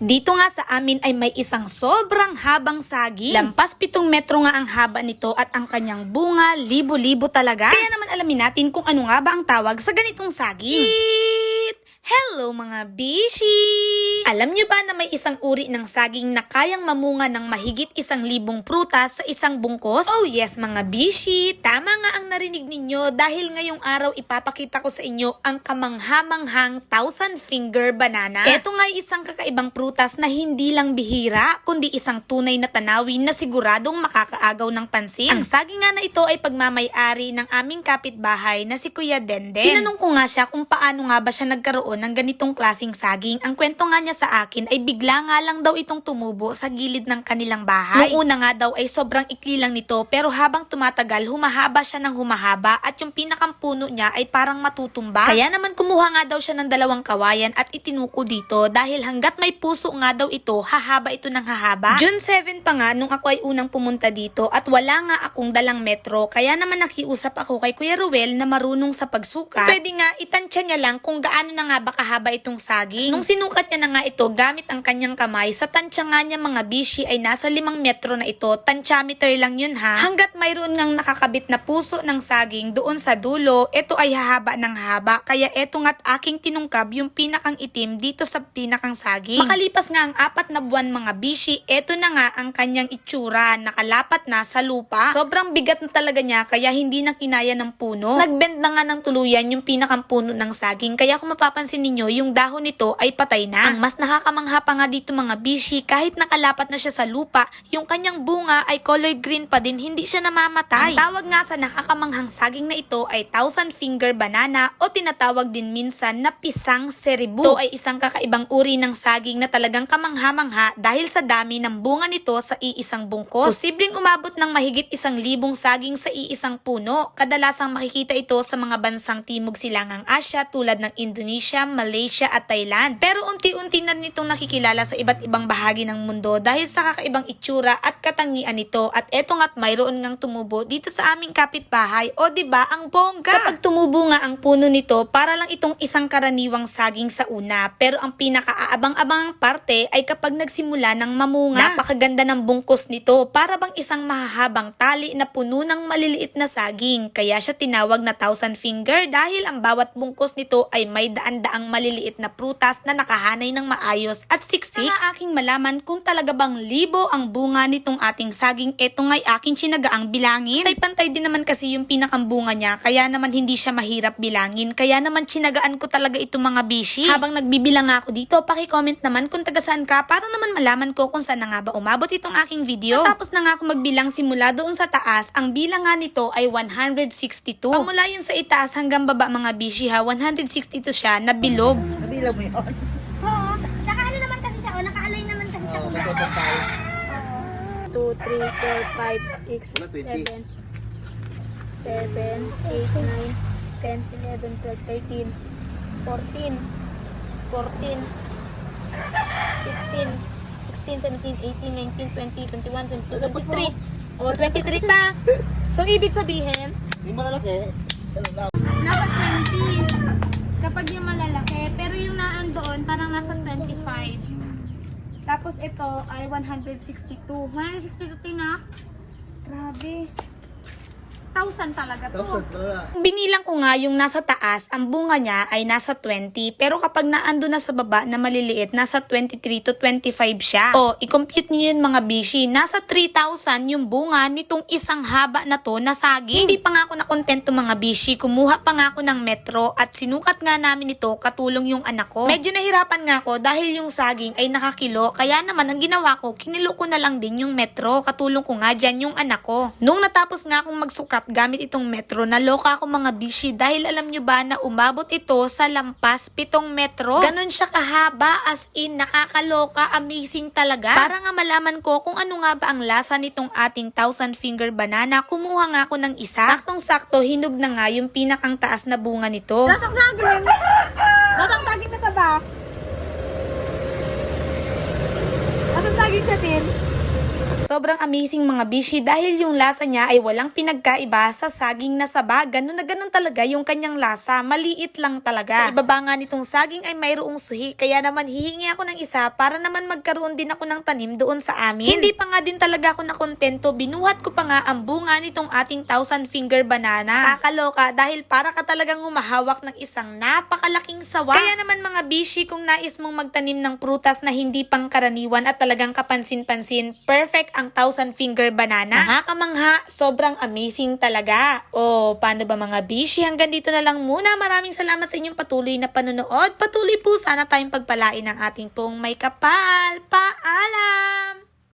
Dito nga sa amin ay may isang sobrang habang saging. Lampas pitong metro nga ang haba nito at ang kanyang bunga, libo-libo talaga. Kaya naman alamin natin kung ano nga ba ang tawag sa ganitong saging. Eat! Hello mga bishi! Alam nyo ba na may isang uri ng saging na kayang mamunga ng mahigit isang libong prutas sa isang bungkos? Oh yes mga bishi! Tama nga ang narinig ninyo dahil ngayong araw ipapakita ko sa inyo ang kamanghamanghang thousand finger banana. Ito nga isang kakaibang prutas na hindi lang bihira, kundi isang tunay na tanawin na siguradong makakaagaw ng pansin. Ang saging nga na ito ay pagmamayari ng aming kapitbahay na si Kuya Denden. Tinanong ko nga siya kung paano nga ba siya nagkaroon ng ganitong klasing saging. Ang kwento nga niya sa akin ay bigla nga lang daw itong tumubo sa gilid ng kanilang bahay. Noong una nga daw ay sobrang ikli lang nito pero habang tumatagal humahaba siya ng humahaba at yung pinakang puno niya ay parang matutumba. Kaya naman kumuha nga daw siya ng dalawang kawayan at itinuko dito dahil hanggat may puso nga daw ito, hahaba ito ng hahaba. June 7 pa nga nung ako ay unang pumunta dito at wala nga akong dalang metro kaya naman nakiusap ako kay Kuya Ruel na marunong sa pagsukat. Pwede nga itansya niya lang kung gaano na nga ba kahaba itong saging. Nung sinukat niya na nga ito gamit ang kanyang kamay, sa tansya nga niya mga bishi ay nasa limang metro na ito. Tansyameter lang yun ha. Hanggat mayroon ngang nakakabit na puso ng saging doon sa dulo, ito ay hahaba ng haba. Kaya eto nga't aking tinungkab yung pinakang itim dito sa pinakang saging. Makalipas nga ang apat na buwan mga bishi, eto na nga ang kanyang itsura. Nakalapat na sa lupa. Sobrang bigat na talaga niya kaya hindi na kinaya ng puno. Nagbend na nga ng tuluyan yung pinakang puno ng saging. Kaya kung mapapansin ninyo, yung dahon nito ay patay na. Ang mas nakakamangha pa nga dito mga bishi, kahit nakalapat na siya sa lupa, yung kanyang bunga ay color green pa din, hindi siya namamatay. Ang tawag nga sa nakakamanghang saging na ito ay thousand finger banana o tinatawag din minsan na pisang seribu. Ito ay isang kakaibang uri ng saging na talagang kamangha-mangha dahil sa dami ng bunga nito sa iisang bungkos. Posibleng umabot ng mahigit isang libong saging sa iisang puno. Kadalasang makikita ito sa mga bansang Timog Silangang Asya tulad ng Indonesia, Malaysia at Thailand. Pero unti-unti na nitong nakikilala sa iba't ibang bahagi ng mundo dahil sa kakaibang itsura at katangian nito. At eto nga't mayroon ngang tumubo dito sa aming kapitbahay. O 'di ba? Ang bongga. Kapag tumubo nga ang puno nito para lang itong isang karaniwang saging sa una. Pero ang pinakaaabang-abangang parte ay kapag nagsimula ng mamunga. Napakaganda ng bungkos nito. Para bang isang mahahabang tali na puno ng maliliit na saging. Kaya siya tinawag na thousand finger dahil ang bawat bungkos nito ay may daan-daang maliliit na prutas na nakahanay ng maayos at siksik. Ang aking malaman kung talaga bang libo ang bunga nitong ating saging, eto nga'y aking sinagaang bilangin. Pantay-pantay din naman kasi yung pinakambunga niya, kaya naman hindi siya mahirap bilangin. Kaya naman sinagaan ko talaga itong mga bishi. Habang nagbibilang ako dito, paki-comment naman kung taga saan ka para naman malaman ko kung saan na nga ba umabot itong aking video. Tapos na nga ako magbilang simula doon sa taas, ang bilang nga nito ay 162. Pamula yun sa itaas hanggang baba mga bishi ha, 162 siya na bilog. Nabilang mo yun. Oo, nakaano naman kasi siya, o naka-align naman magkabang tayo. 2, 3, 4, 5, 6, Wala, 20. 7, 7, 8, 9, 10, 11, 12, 13, 14, 14, 15, 16, 17, 18, 19, 20, 21, 22, 23. O, 23 pa. So, ibig sabihin, Yung malalaki, ano na, nasa 20 kapag yung malalaki. Pero yung naandoon, parang nasa 25. Tapos ito ay 162. 162 na. Grabe. 1,000 talaga to. tapos wala. Binilang ko nga yung nasa taas, ang bunga niya ay nasa 20. Pero kapag naando na sa baba na maliliit, nasa 23 to 25 siya. O, i-compute niyo yun mga bishi. Nasa 3,000 yung bunga nitong isang haba na to na saging. Hindi pa nga ako nakontento mga bishi. Kumuha pa nga ako ng metro at sinukat nga namin ito katulong yung anak ko. Medyo nahirapan nga ako dahil yung saging ay nakakilo. Kaya naman ang ginawa ko, kinilo ko na lang din yung metro. Katulong ko nga dyan yung anak ko. Nung natapos nga akong magsukat gamit itong metro, naloka ako mga bishi dahil alam nyo ba na umabot ito sa lampas pitong metro? Ganon siya kahaba as in nakakaloka, amazing talaga. Para nga malaman ko kung ano nga ba ang lasa nitong ating thousand finger banana, kumuha nga ako ng isa. Saktong-sakto, hinog na nga yung pinakang taas na bunga nito. Nasang saging. Nasang saging na sa back. Nasang saging siya, Tin. Sobrang amazing mga bishi dahil yung lasa niya ay walang pinagkaiba sa saging na saba. Ganun na ganun talaga yung kanyang lasa. Maliit lang talaga. Sa ibaba nga nitong saging ay mayroong suhi. Kaya naman hihingi ako ng isa para naman magkaroon din ako ng tanim doon sa amin. Hindi pa nga din talaga ako nakontento. Binuhat ko pa nga ang bunga nitong ating thousand finger banana. Kakaloka dahil para ka talagang humahawak ng isang napakalaking sawa. Kaya naman mga bishi kung nais mong magtanim ng prutas na hindi pangkaraniwan at talagang kapansin-pansin, perfect ang thousand finger banana. Nakakamangha, sobrang amazing talaga. O, paano ba mga bishi? Hanggang dito na lang muna. Maraming salamat sa inyong patuloy na panonood. Patuloy po sana tayong pagpalain ng ating pong may kapal. Paalam!